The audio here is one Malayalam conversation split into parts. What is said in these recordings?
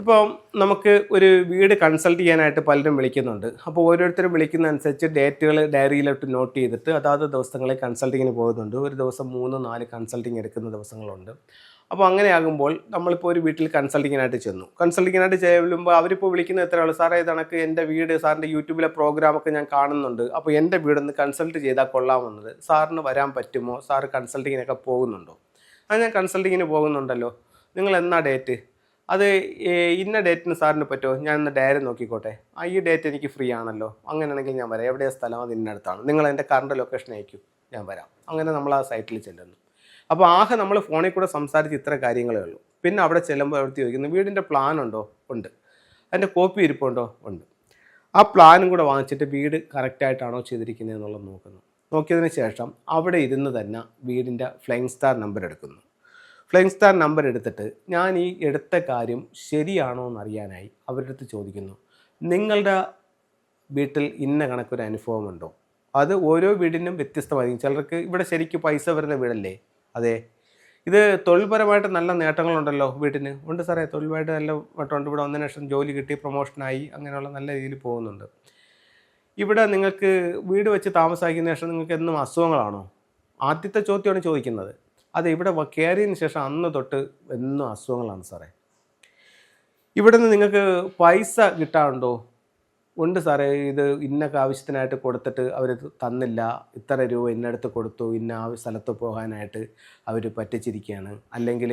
ഇപ്പം നമുക്ക് ഒരു വീട് കൺസൾട്ട് ചെയ്യാനായിട്ട് പലരും വിളിക്കുന്നുണ്ട്. അപ്പോൾ ഓരോരുത്തരും വിളിക്കുന്ന അനുസരിച്ച് ഡേറ്റുകൾ ഡയറിയിലോട്ട് നോട്ട് ചെയ്തിട്ട് അതാത് ദിവസങ്ങളിൽ കൺസൾട്ടിങ്ങിന് പോകുന്നുണ്ട്. ഒരു ദിവസം മൂന്ന് നാല് കൺസൾട്ടിങ് എടുക്കുന്ന ദിവസങ്ങളുണ്ട്. അപ്പോൾ അങ്ങനെയാകുമ്പോൾ നമ്മളിപ്പോൾ ഒരു വീട്ടിൽ കൺസൾട്ടിങ്ങിനായിട്ട് ചെന്നു. കൺസൾട്ടിങ്ങിനായിട്ട് ചെയ്യുമ്പോൾ അവരിപ്പോൾ വിളിക്കുന്നത് എത്ര ആൾ സാറേ ഇതണക്ക് എന്റെ വീട് സാറിന്റെ യൂട്യൂബിലെ പ്രോഗ്രാമൊക്കെ ഞാൻ കാണുന്നുണ്ട്. അപ്പോൾ എന്റെ വീടൊന്ന് കൺസൾട്ട് ചെയ്താൽ കൊള്ളാമെന്നത് സാറിന് വരാൻ പറ്റുമോ? സാറ് കൺസൾട്ടിങ്ങിനൊക്കെ പോകുന്നുണ്ടോ? അത് ഞാൻ കൺസൾട്ടിങ്ങിന് പോകുന്നുണ്ടല്ലോ. നിങ്ങൾ എന്നാ ഡേറ്റ് അത് ഇന്ന ഡേറ്റിന് സാറിന് പറ്റുമോ? ഞാൻ ഇന്ന് ഡയറി നോക്കിക്കോട്ടെ. ആ ഈ ഡേറ്റ് എനിക്ക് ഫ്രീ ആണല്ലോ. അങ്ങനെയാണെങ്കിൽ ഞാൻ വരാം. എവിടെയാ സ്ഥലം? അത് ഇന്നടുത്താണ് നിങ്ങൾ എന്റെ കറണ്ട് ലൊക്കേഷൻ അയക്കും. ഞാൻ വരാം. അങ്ങനെ നമ്മൾ ആ സൈറ്റിൽ ചെല്ലുന്നു. അപ്പോൾ ആകെ നമ്മൾ ഫോണിൽ കൂടെ സംസാരിച്ച് ഇത്ര കാര്യങ്ങളേ ഉള്ളൂ. പിന്നെ അവിടെ ചെല്ലുമ്പോൾ അവിടുത്തെ ചോദിക്കുന്നു വീടിന്റെ പ്ലാൻ ഉണ്ടോ? ഉണ്ട്. അതിന്റെ കോപ്പി ഇരിപ്പുണ്ടോ? ഉണ്ട്. ആ പ്ലാനും കൂടെ വാങ്ങിച്ചിട്ട് വീട് കറക്റ്റായിട്ടാണോ ചെയ്തിരിക്കുന്നത് എന്നുള്ളത് നോക്കുന്നു. നോക്കിയതിന് ശേഷം അവിടെ ഇരുന്ന് തന്നെ വീടിന്റെ ഫ്ലൈങ് സ്റ്റാർ നമ്പർ എടുക്കുന്നു. ഫ്ലൈങ് സ്റ്റാർ നമ്പർ എടുത്തിട്ട് ഞാൻ ഈ എടുത്ത കാര്യം ശരിയാണോ എന്നറിയാനായി അവരുടെ അടുത്ത് ചോദിക്കുന്നു. നിങ്ങളുടെ വീട്ടിൽ ഇന്ന കണക്കൊരു അനുഭവമുണ്ടോ അത് ഓരോ വീടിനും വ്യത്യസ്തമായിരിക്കും. ചിലർക്ക് ഇവിടെ ശരിക്കും പൈസ വരുന്ന വീടല്ലേ? അതെ. ഇത് തൊഴിൽപരമായിട്ട് നല്ല നേട്ടങ്ങളുണ്ടല്ലോ വീട്ടിന്? ഉണ്ട് സാറേ തൊഴിലുമായിട്ട് നല്ല വട്ടമുണ്ട്. ഇവിടെ ഒന്നിനു ശേഷം ജോലി കിട്ടി പ്രൊമോഷനായി അങ്ങനെയുള്ള നല്ല രീതിയിൽ പോകുന്നുണ്ട്. ഇവിടെ നിങ്ങൾക്ക് വീട് വെച്ച് താമസാക്കിയതിനു ശേഷം നിങ്ങൾക്ക് എന്നും അസുഖങ്ങളാണോ? ആദ്യത്തെ ചോദ്യമാണ് ചോദിക്കുന്നത്. അതെ ഇവിടെ കയറിയതിന് ശേഷം അന്ന് തൊട്ട് എന്നും അസുഖങ്ങളാണ് സാറേ. ഇവിടെ നിന്ന് നിങ്ങൾക്ക് പൈസ കിട്ടാറുണ്ടോ? ഉണ്ട് സാറേ ഇത് ഇന്നൊക്കെ ആവശ്യത്തിനായിട്ട് കൊടുത്തിട്ട് അവർ തന്നില്ല. ഇത്ര രൂപ ഇന്നടുത്ത് കൊടുത്തു ഇന്ന സ്ഥലത്ത് പോകാനായിട്ട് അവർ പറ്റിച്ചിരിക്കുകയാണ്. അല്ലെങ്കിൽ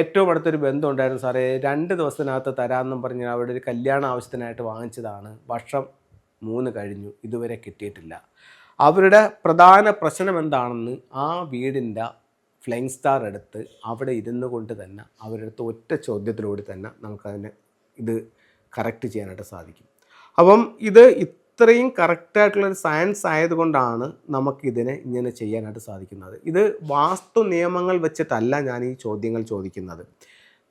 ഏറ്റവും അടുത്തൊരു ബന്ധം ഉണ്ടായിരുന്നു സാറേ രണ്ട് ദിവസത്തിനകത്ത് തരാമെന്നും പറഞ്ഞ് അവിടെ ഒരു കല്യാണ ആവശ്യത്തിനായിട്ട് വാങ്ങിച്ചതാണ്. വർഷം മൂന്ന് കഴിഞ്ഞു ഇതുവരെ കിട്ടിയിട്ടില്ല. അവരുടെ പ്രധാന പ്രശ്നം എന്താണെന്ന് ആ വീടിന്റെ ഫ്ലൈങ് സ്റ്റാർ എടുത്ത് അവിടെ ഇരുന്നു കൊണ്ട് തന്നെ അവരെടുത്ത് ഒറ്റ ചോദ്യത്തിലൂടെ തന്നെ നമുക്കതിനെ ഇത് കറക്റ്റ് ചെയ്യാനായിട്ട് സാധിക്കും. അപ്പം ഇത് ഇത്രയും കറക്റ്റായിട്ടുള്ളൊരു സയൻസ് ആയതുകൊണ്ടാണ് നമുക്കിതിനെ ഇങ്ങനെ ചെയ്യാനായിട്ട് സാധിക്കുന്നത്. ഇത് വാസ്തു നിയമങ്ങൾ വെച്ചിട്ടല്ല ഞാൻ ഈ ചോദ്യങ്ങൾ ചോദിക്കുന്നത്.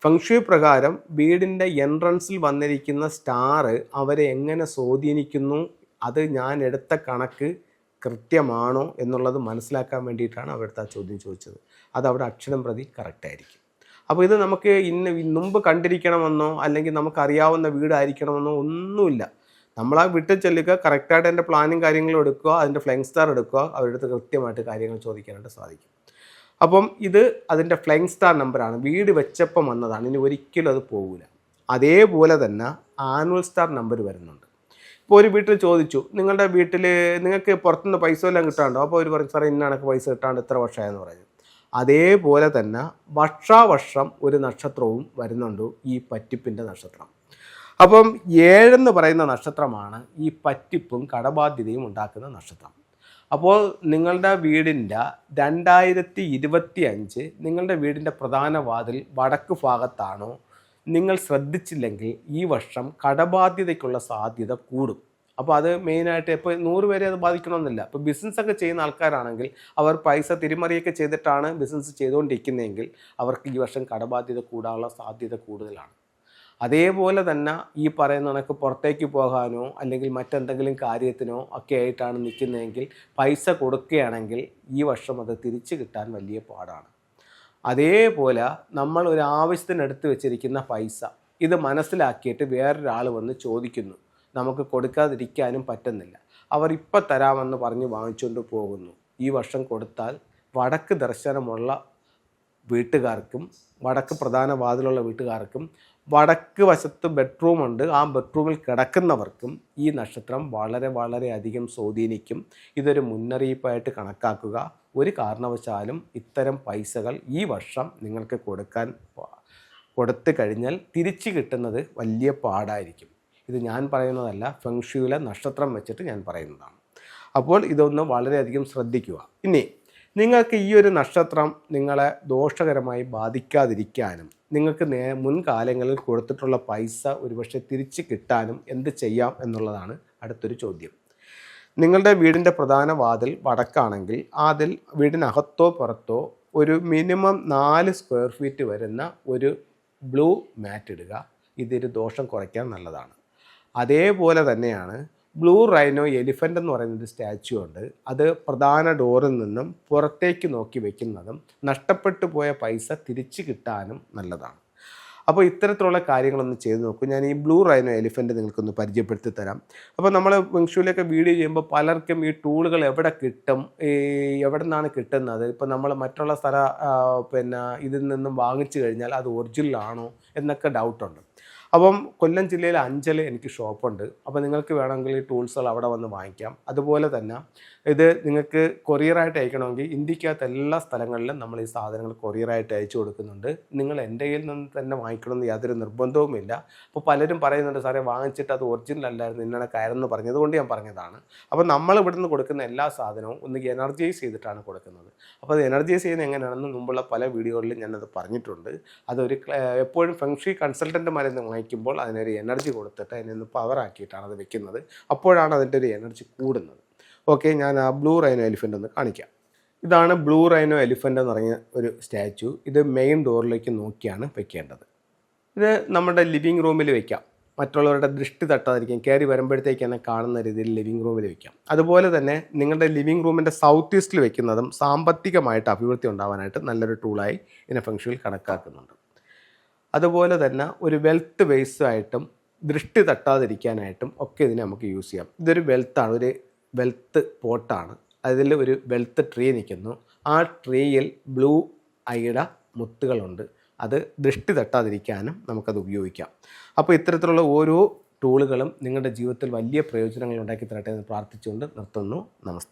ഫംഗ്ഷു പ്രകാരം വീടിന്റെ എൻട്രൻസിൽ വന്നിരിക്കുന്ന സ്റ്റാർ അവരെ എങ്ങനെ സ്വാധീനിക്കുന്നു അത് ഞാൻ എടുത്ത കണക്ക് കൃത്യമാണോ എന്നുള്ളത് മനസ്സിലാക്കാൻ വേണ്ടിയിട്ടാണ് അവിടുത്തെ ആ ചോദ്യം ചോദിച്ചത്. അത് അവിടെ അക്ഷരം പ്രതി കറക്റ്റായിരിക്കും അപ്പോൾ ഇത് നമുക്ക് ഇന്ന് മുമ്പ് കണ്ടിരിക്കണമെന്നോ അല്ലെങ്കിൽ നമുക്കറിയാവുന്ന വീടായിരിക്കണമെന്നോ ഒന്നുമില്ല. നമ്മൾ ആ വീട്ടിൽ ചെല്ലുക കറക്റ്റായിട്ട് അതിന്റെ പ്ലാനും കാര്യങ്ങളും എടുക്കുക അതിന്റെ ഫ്ലൈങ് സ്റ്റാർ എടുക്കുക അവരുടെ അടുത്ത് കൃത്യമായിട്ട് കാര്യങ്ങൾ ചോദിക്കാനായിട്ട് സാധിക്കും. അപ്പം ഇത് അതിന്റെ ഫ്ലൈങ് സ്റ്റാർ നമ്പറാണ് വീട് വെച്ചപ്പം വന്നതാണ്. ഇനി ഒരിക്കലും അത് പോകില്ല അതേപോലെ തന്നെ ആനുവൽ സ്റ്റാർ നമ്പർ വരുന്നുണ്ട്. ഇപ്പോൾ ഒരു വീട്ടിൽ ചോദിച്ചു നിങ്ങളുടെ വീട്ടിൽ നിങ്ങൾക്ക് പുറത്തുനിന്ന് പൈസ എല്ലാം കിട്ടാണ്ടോ അപ്പോൾ അവർ പറയും സാറേ ഇന്ന പൈസ കിട്ടാണ്ട് ഇത്ര വർഷമായെന്ന് പറഞ്ഞു. അതേപോലെ തന്നെ വർഷാവർഷം ഒരു നക്ഷത്രവും വരുന്നുണ്ട് ഈ പറ്റിപ്പിന്റെ നക്ഷത്രം. അപ്പം ഏഴെന്ന് പറയുന്ന നക്ഷത്രമാണ് ഈ പറ്റിപ്പും കടബാധ്യതയും ഉണ്ടാക്കുന്ന നക്ഷത്രം. അപ്പോൾ നിങ്ങളുടെ വീടിന്റെ രണ്ടായിരത്തി ഇരുപത്തി അഞ്ച് നിങ്ങളുടെ വീടിന്റെ പ്രധാന വാതിൽ വടക്ക് ഭാഗത്താണോ? നിങ്ങൾ ശ്രദ്ധിച്ചില്ലെങ്കിൽ ഈ വർഷം കടബാധ്യതയ്ക്കുള്ള സാധ്യത കൂടും. അപ്പോൾ അത് മെയിനായിട്ട് ഇപ്പോൾ നൂറ് പേരെ അത് ബാധിക്കണമെന്നില്ല. ഇപ്പോൾ ബിസിനസ് ഒക്കെ ചെയ്യുന്ന ആൾക്കാരാണെങ്കിൽ അവർ പൈസ തിരിമറിയൊക്കെ ചെയ്തിട്ടാണ് ബിസിനസ് ചെയ്തുകൊണ്ടിരിക്കുന്നതെങ്കിൽ അവർക്ക് ഈ വർഷം കടബാധ്യത കൂടാനുള്ള സാധ്യത കൂടുതലാണ്. അതേപോലെ തന്നെ ഈ പറയുന്ന കണക്ക് പുറത്തേക്ക് പോകാനോ അല്ലെങ്കിൽ മറ്റെന്തെങ്കിലും കാര്യത്തിനോ ഒക്കെ ആയിട്ടാണ് നിൽക്കുന്നതെങ്കിൽ പൈസ കൊടുക്കുകയാണെങ്കിൽ ഈ വർഷം അത് തിരിച്ചു കിട്ടാൻ വലിയ പാടാണ്. അതേപോലെ നമ്മൾ ഒരു ആവശ്യത്തിന് എടുത്ത് വെച്ചിരിക്കുന്ന പൈസ ഇത് മനസ്സിലാക്കിയിട്ട് വേറൊരാൾ വന്ന് ചോദിക്കുന്നു. നമുക്ക് കൊടുക്കാതിരിക്കാനും പറ്റുന്നില്ല. അവർ ഇപ്പം തരാമെന്ന് പറഞ്ഞ് വാങ്ങിച്ചുകൊണ്ട് പോകുന്നു. ഈ വർഷം കൊടുത്താൽ വടക്ക് ദർശനമുള്ള വീട്ടുകാർക്കും വടക്ക് പ്രധാന വാതിലുള്ള വീട്ടുകാർക്കും വടക്ക് വശത്ത് ബെഡ്റൂം ഉണ്ട്. ആ ബെഡ്റൂമിൽ കിടക്കുന്നവർക്കും ഈ നക്ഷത്രം വളരെ വളരെ അധികം സ്വാധീനിക്കും. ഇതൊരു മുന്നറിയിപ്പായിട്ട് കണക്കാക്കുക. ഒരു കാരണവശാലും ഇത്തരം പൈസകൾ ഈ വർഷം നിങ്ങൾക്ക് കൊടുക്കാൻ കൊടുത്തു കഴിഞ്ഞാൽ തിരിച്ചു കിട്ടുന്നത് വലിയ പാടായിരിക്കും. ഇത് ഞാൻ പറയുന്നതല്ല ഫെങ്ഷുവിലെ നക്ഷത്രം വെച്ചിട്ട് ഞാൻ പറയുന്നതാണ്. അപ്പോൾ ഇതൊന്ന് വളരെയധികം ശ്രദ്ധിക്കുക. ഇനി നിങ്ങൾക്ക് ഈ ഒരു നക്ഷത്രം നിങ്ങളെ ദോഷകരമായി ബാധിക്കാതിരിക്കാനും നിങ്ങൾക്ക് നേ മുൻകാലങ്ങളിൽ കൊടുത്തിട്ടുള്ള പൈസ ഒരുപക്ഷെ തിരിച്ച് കിട്ടാനും എന്ത് ചെയ്യാം എന്നുള്ളതാണ് അടുത്തൊരു ചോദ്യം. നിങ്ങളുടെ വീടിന്റെ പ്രധാന വാതിൽ വടക്കാണെങ്കിൽ അതിൽ വീടിനകത്തോ പുറത്തോ ഒരു മിനിമം നാല് സ്ക്വയർ ഫീറ്റ് വരുന്ന ഒരു ബ്ലൂ മാറ്റ് ഇടുക. ഇതൊരു ദോഷം കുറയ്ക്കാൻ നല്ലതാണ്. അതേപോലെ തന്നെയാണ് ബ്ലൂ റൈനോ എലിഫന്റ് എന്ന് പറയുന്ന ഒരു സ്റ്റാച്ചു ഉണ്ട്. അത് പ്രധാന ഡോറിൽ നിന്നും പുറത്തേക്ക് നോക്കി വെക്കുന്നതും നഷ്ടപ്പെട്ടു പോയ പൈസ തിരിച്ചു കിട്ടാനും നല്ലതാണ്. അപ്പോൾ ഇത്തരത്തിലുള്ള കാര്യങ്ങളൊന്ന് ചെയ്ത് നോക്കും. ഞാൻ ഈ ബ്ലൂ റൈനോ എലിഫന്റ് നിങ്ങൾക്കൊന്ന് പരിചയപ്പെടുത്തി തരാം. അപ്പോൾ നമ്മൾ വിങ്ഷൂലൊക്കെ വീഡിയോ ചെയ്യുമ്പോൾ പലർക്കും ഈ ടൂളുകൾ എവിടെ കിട്ടും? ഈ എവിടെ നിന്നാണ് കിട്ടുന്നത്? ഇപ്പോൾ നമ്മൾ മറ്റുള്ള സ്ഥല പിന്നെ ഇതിൽ നിന്നും വാങ്ങിച്ചു കഴിഞ്ഞാൽ അത് ഒറിജിനൽ ആണോ എന്നൊക്കെ ഡൗട്ടുണ്ട് അപ്പം കൊല്ലം ജില്ലയിൽ അഞ്ചൽ എനിക്ക് ഷോപ്പുണ്ട്. അപ്പോൾ നിങ്ങൾക്ക് വേണമെങ്കിൽ ഈ ടൂൾസുകൾ അവിടെ വന്ന് വാങ്ങിക്കാം. അതുപോലെ തന്നെ ഇത് നിങ്ങൾക്ക് കൊറിയറായിട്ട് അയക്കണമെങ്കിൽ ഇന്ത്യക്കകത്ത് എല്ലാ സ്ഥലങ്ങളിലും നമ്മൾ ഈ സാധനങ്ങൾ കൊറിയറായിട്ട് അയച്ചു കൊടുക്കുന്നുണ്ട്. നിങ്ങൾ എന്റെ കയ്യിൽ നിന്ന് തന്നെ വാങ്ങിക്കണമെന്ന് യാതൊരു നിർബന്ധവുമില്ല അപ്പോൾ പലരും പറയുന്നുണ്ട് സാറേ വാങ്ങിച്ചിട്ട് അത് ഒറിജിനൽ അല്ലായിരുന്നു ഇന്നലെ കയറെന്ന് പറഞ്ഞതുകൊണ്ട് ഞാൻ പറഞ്ഞതാണ്. അപ്പോൾ നമ്മൾ ഇവിടുന്ന് കൊടുക്കുന്ന എല്ലാ സാധനവും ഒന്ന് എനർജൈസ് ചെയ്തിട്ടാണ് കൊടുക്കുന്നത്. അപ്പോൾ അത് എനർജൈസ് ചെയ്യുന്നത് എങ്ങനെയാണെന്ന് മുമ്പുള്ള പല വീഡിയോകളിലും ഞാനത് പറഞ്ഞിട്ടുണ്ട്. അതൊരു എപ്പോഴും ഫെങ്ഷി കൺസൾട്ടന്റുമാരെ നിന്ന് വാങ്ങിക്കുമ്പോൾ അതിനൊരു എനർജി കൊടുത്തിട്ട് അതിനൊന്ന് പവർ ആക്കിയിട്ടാണ് അത് വെക്കുന്നത്. അപ്പോഴാണ് അതിന്റെ ഒരു എനർജി കൂടുന്നത്. ഓക്കെ ഞാൻ ആ ബ്ലൂ റൈനോ എലിഫന്റ് ഒന്ന് കാണിക്കാം. ഇതാണ് ബ്ലൂ റൈനോ എലിഫന്റ് എന്ന് പറഞ്ഞ ഒരു സ്റ്റാച്ചു ഇത് മെയിൻ ഡോറിലേക്ക് നോക്കിയാണ് വെക്കേണ്ടത്. ഇത് നമ്മുടെ ലിവിങ് റൂമിൽ വെക്കാം. മറ്റുള്ളവരുടെ ദൃഷ്ടി തട്ടാതിരിക്കും കയറി വരുമ്പോഴത്തേക്ക് തന്നെ കാണുന്ന രീതിയിൽ ലിവിങ് റൂമിൽ വെക്കാം. അതുപോലെ തന്നെ നിങ്ങളുടെ ലിവിങ് റൂമിന്റെ സൗത്ത് ഈസ്റ്റിൽ വെക്കുന്നതും സാമ്പത്തികമായിട്ട് അഭിവൃദ്ധി ഉണ്ടാവാനായിട്ട് നല്ലൊരു ടൂളായി ഇതിനെ ഫംഗ്ഷനിൽ കണക്കാക്കുന്നുണ്ട്. അതുപോലെ തന്നെ ഒരു വെൽത്ത് ബേസായിട്ടും ദൃഷ്ടി തട്ടാതിരിക്കാനായിട്ടും ഒക്കെ ഇതിനെ നമുക്ക് യൂസ് ചെയ്യാം. ഇതൊരു വെൽത്താണ് ഒരു വെൽത്ത് പോട്ടാണ് അതിൽ ഒരു വെൽത്ത് ട്രീ നിൽക്കുന്നു. ആ ട്രീയിൽ ബ്ലൂ ഐയുടെ മുത്തുകളുണ്ട്. അത് ദൃഷ്ടി തട്ടാതിരിക്കാനും നമുക്കത് ഉപയോഗിക്കാം. അപ്പോൾ ഇത്തരത്തിലുള്ള ഓരോ ടൂളുകളും നിങ്ങളുടെ ജീവിതത്തിൽ വലിയ പ്രയോജനങ്ങൾ ഉണ്ടാക്കി തരട്ടെ എന്ന് പ്രാർത്ഥിച്ചുകൊണ്ട് നിർത്തുന്നു. നമസ്തേ.